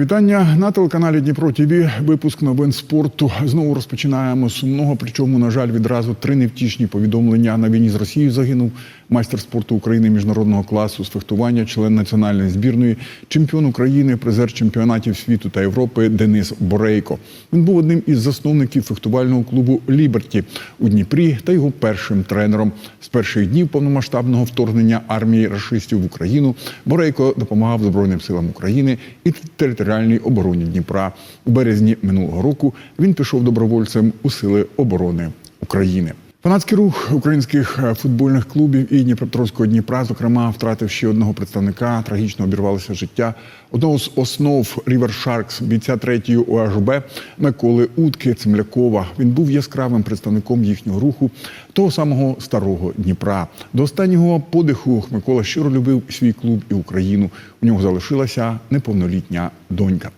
вітання на телеканалі Дніпро Тіві. Випуск новин спорту. Знову розпочинаємо сумного. Причому, на жаль, відразу три невтішні повідомлення на війні з Росією загинув майстер спорту України міжнародного класу з фехтування, член національної збірної, чемпіон України, призер чемпіонатів світу та Європи Денис Борейко. Він був одним із засновників фехтувального клубу Ліберті у Дніпрі та його першим тренером. З перших днів повномасштабного вторгнення армії рашистів в Україну Борейко допомагав Збройним силам України і територіальній обороні Дніпра. У березні минулого року він пішов добровольцем у сили оборони України. Фанатський рух українських е, футбольних клубів і Дніпропетровського Дніпра, зокрема, втратив ще одного представника. Трагічно обірвалося життя одного з основ River Sharks, бійця третьої ОАЖБ Миколи Утки Цемлякова. Він був яскравим представником їхнього руху, того самого старого Дніпра. До останнього подиху Микола щиро любив свій клуб і Україну. У нього залишилася неповнолітня донька.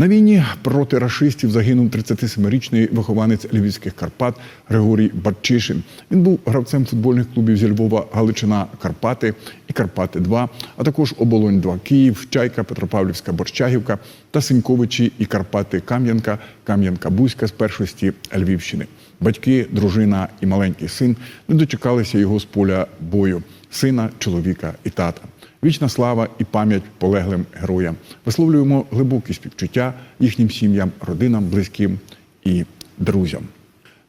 На війні проти рашистів загинув 37-річний вихованець львівських Карпат Григорій Батчишин. Він був гравцем футбольних клубів зі Львова Галичина Карпати і Карпати 2 а також Оболонь 2 Київ, Чайка, Петропавлівська Борщагівка та Синьковичі і Карпати Кам'янка, Кам'янка Бузька з першості Львівщини. Батьки, дружина і маленький син не дочекалися його з поля бою, сина, чоловіка і тата. Вічна слава і пам'ять полеглим героям. Висловлюємо глибокі співчуття їхнім сім'ям, родинам, близьким і друзям.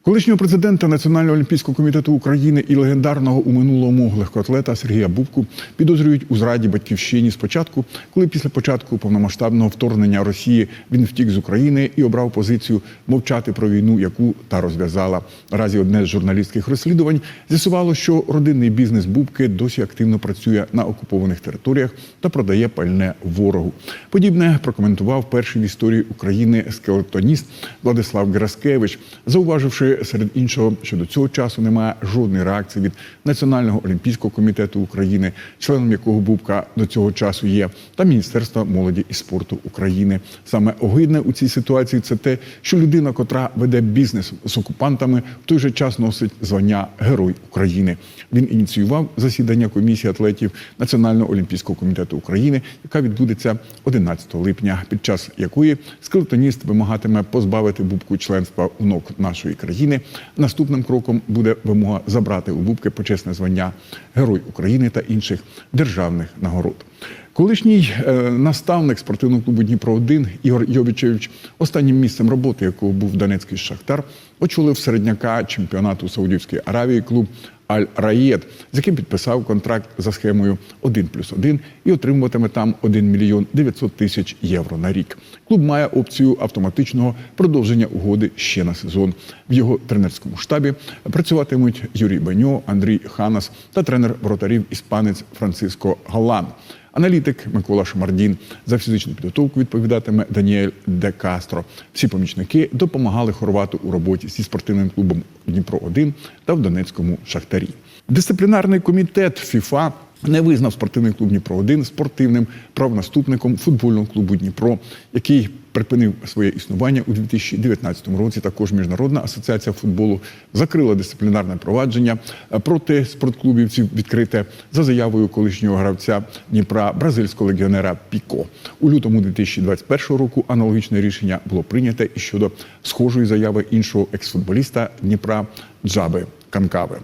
Колишнього президента Національного олімпійського комітету України і легендарного у минулому легкоатлета Сергія Бубку підозрюють у зраді батьківщині спочатку, коли після початку повномасштабного вторгнення Росії він втік з України і обрав позицію мовчати про війну, яку та розв'язала. Наразі одне з журналістських розслідувань з'ясувало, що родинний бізнес Бубки досі активно працює на окупованих територіях та продає пальне ворогу. Подібне прокоментував перший в історії України скелетоніст Владислав Гераскевич, зауваживши серед іншого, що до цього часу немає жодної реакції від Національного олімпійського комітету України, членом якого Бубка до цього часу є, та Міністерства молоді і спорту України. Саме огидне у цій ситуації це те, що людина, котра веде бізнес з окупантами, в той же час носить звання Герой України. Він ініціював засідання комісії атлетів Національного олімпійського комітету України, яка відбудеться 11 липня, під час якої скелетоніст вимагатиме позбавити бубку членства у НОК нашої країни. Наступним кроком буде вимога забрати у бубки почесне звання Герой України та інших державних нагород. Колишній е, наставник спортивного клубу Дніпро 1 Ігор Йовічевич, останнім місцем роботи, якого був Донецький Шахтар, очолив середняка чемпіонату Саудівської Аравії клуб Аль Раєд, з яким підписав контракт за схемою 1 плюс 1 і отримуватиме там 1 мільйон 900 тисяч євро на рік. Клуб має опцію автоматичного продовження угоди ще на сезон. В його тренерському штабі працюватимуть Юрій Беньо, Андрій Ханас та тренер воротарів іспанець Франциско Галан. Аналітик Микола Шмардін за фізичну підготовку відповідатиме Даніель Де Кастро. Всі помічники допомагали Хорвату у роботі зі спортивним клубом Дніпро 1 та в Донецькому шахтарі. Дисциплінарний комітет ФІФА не визнав спортивний клуб Дніпро 1 спортивним правонаступником футбольного клубу Дніпро, який припинив своє існування у 2019 році. Також міжнародна асоціація футболу закрила дисциплінарне провадження проти спортклубівців відкрите за заявою колишнього гравця Дніпра бразильського легіонера Піко. У лютому 2021 року аналогічне рішення було прийнято і щодо схожої заяви іншого ексфутболіста Дніпра Джаби Канкави.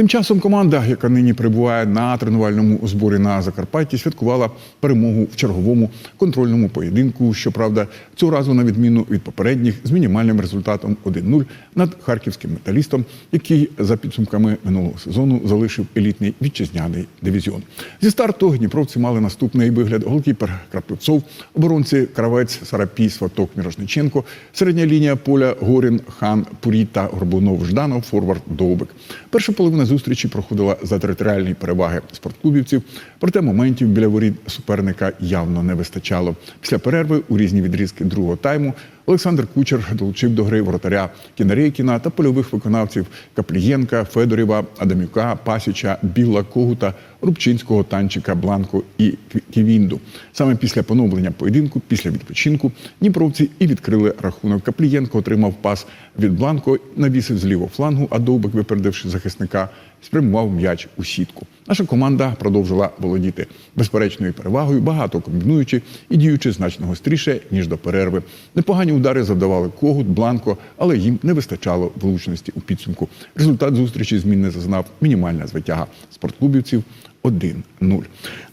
Тим часом команда, яка нині перебуває на тренувальному зборі на Закарпатті, святкувала перемогу в черговому контрольному поєдинку. Щоправда, цього разу на відміну від попередніх з мінімальним результатом 1-0 над харківським металістом, який за підсумками минулого сезону залишив елітний вітчизняний дивізіон. Зі старту дніпровці мали наступний вигляд: голкіпер Крапивцов, оборонці Кравець, Сарапій, Сваток, Мірошниченко, середня лінія поля Горін, Хан, Пуріта, Горбунов, Жданов, Форвард, Довбик. Перша половина зустрічі проходила за територіальні переваги спортклубівців, проте моментів біля воріт суперника явно не вистачало. Після перерви у різні відрізки другого тайму Олександр Кучер долучив до гри воротаря Кінарейкіна та польових виконавців Каплієнка, Федорєва, Адамюка, Пасіча, Біла Когута, Рубчинського, Танчика, Бланко і Ківінду. Саме після поновлення поєдинку, після відпочинку, дніпровці і відкрили рахунок. Каплієнко отримав пас від Бланко, навісив з лівого флангу, а довбик, випередивши захисника, спрямував м'яч у сітку. Наша команда продовжила володіти безперечною перевагою, багато комбінуючи і діючи значно гостріше ніж до перерви. Непогані удари завдавали когут, бланко, але їм не вистачало влучності у підсумку. Результат зустрічі змін не зазнав мінімальна звитяга спортклубівців 1-0.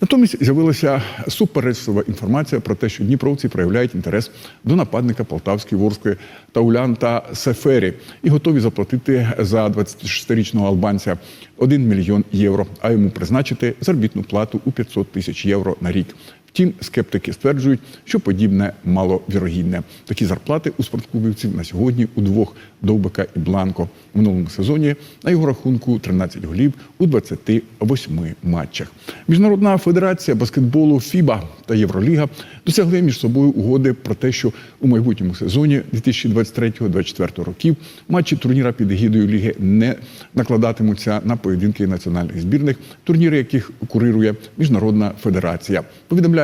Натомість з'явилася суперечлива інформація про те, що дніпровці проявляють інтерес до нападника Полтавської Ворської Таулянта Сефері і готові заплатити за 26-річного албанця 1 мільйон євро, а йому призначити заробітну плату у 500 тисяч євро на рік. Втім, скептики стверджують, що подібне маловірогідне. Такі зарплати у спортклубівців на сьогодні у двох Довбика і Бланко в минулому сезоні на його рахунку 13 голів у 28 матчах. Міжнародна федерація баскетболу ФІБА та Євроліга досягли між собою угоди про те, що у майбутньому сезоні 2023-2024 років матчі турніра під егідою ліги не накладатимуться на поєдинки національних збірних, турніри яких курирує міжнародна федерація.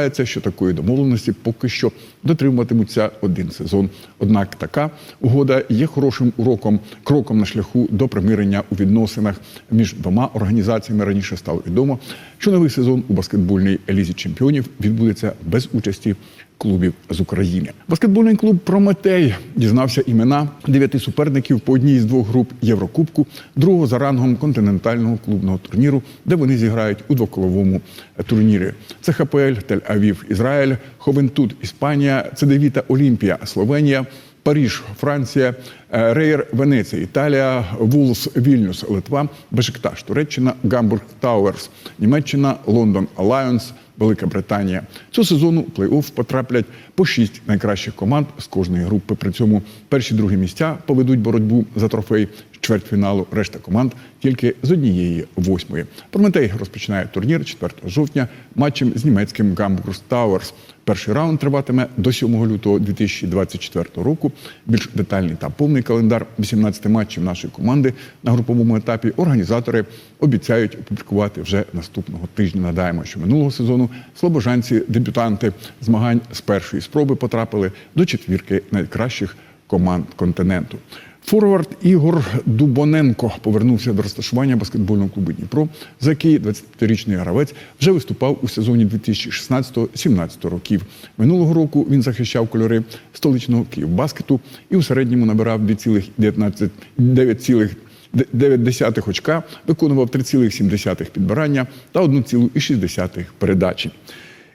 Повідомляється, що такої домовленості поки що дотримуватимуться один сезон. Однак така угода є хорошим уроком, кроком на шляху до примирення у відносинах між двома організаціями. Раніше стало відомо, що новий сезон у баскетбольній лізі чемпіонів відбудеться без участі клубів з України. Баскетбольний клуб Прометей дізнався імена дев'яти суперників по одній з двох груп Єврокубку, другого за рангом континентального клубного турніру, де вони зіграють у двоколовому турнірі. Це ХПЛ Тель-Авів, Ізраїль, Ховентуд, Іспанія, Цедевіта Олімпія, Словенія. Паріж, Франція, е, Рейер, Венеція, Італія, Вулс, Вільнюс, Литва, Бешикташ, Туреччина, Гамбург Тауерс, Німеччина, Лондон Алайонс, Велика Британія. Цього сезону плей-офф потраплять по шість найкращих команд з кожної групи. При цьому перші другі місця поведуть боротьбу за трофей чвертьфіналу. Решта команд тільки з однієї восьмої. Прометей розпочинає турнір 4 жовтня матчем з німецьким Гамбург Тауерс. Перший раунд триватиме до 7 лютого 2024 року. Більш детальний та повний календар 18 матчів нашої команди на груповому етапі організатори обіцяють опублікувати вже наступного тижня. Надаємо, що минулого сезону слобожанці, дебютанти змагань з першої спроби потрапили до четвірки найкращих команд континенту. Форвард Ігор Дубоненко повернувся до розташування баскетбольного клубу Дніпро, за який 25-річний гравець вже виступав у сезоні 2016-17 років. Минулого року він захищав кольори столичного Київбаскету і у середньому набирав 2,9 очка, виконував 3,7 підбирання та 1,6 передачі.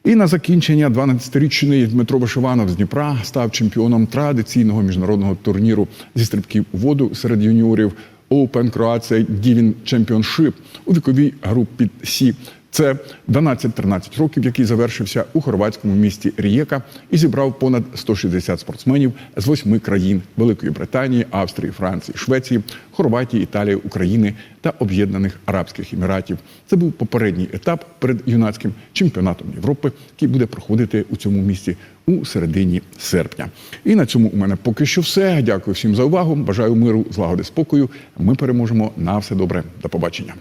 І на закінчення 12-річний Дмитро Вишиванов з Дніпра став чемпіоном традиційного міжнародного турніру зі стрибків у воду серед юніорів Open Croatia Diving Championship у віковій групі Сі. Це 12-13 років, який завершився у хорватському місті Рієка і зібрав понад 160 спортсменів з восьми країн Великої Британії, Австрії, Франції, Швеції, Хорватії, Італії, України та Об'єднаних Арабських Еміратів. Це був попередній етап перед юнацьким чемпіонатом Європи, який буде проходити у цьому місті у середині серпня. І на цьому у мене поки що все. Дякую всім за увагу. Бажаю миру, злагоди, спокою. Ми переможемо на все добре. До побачення.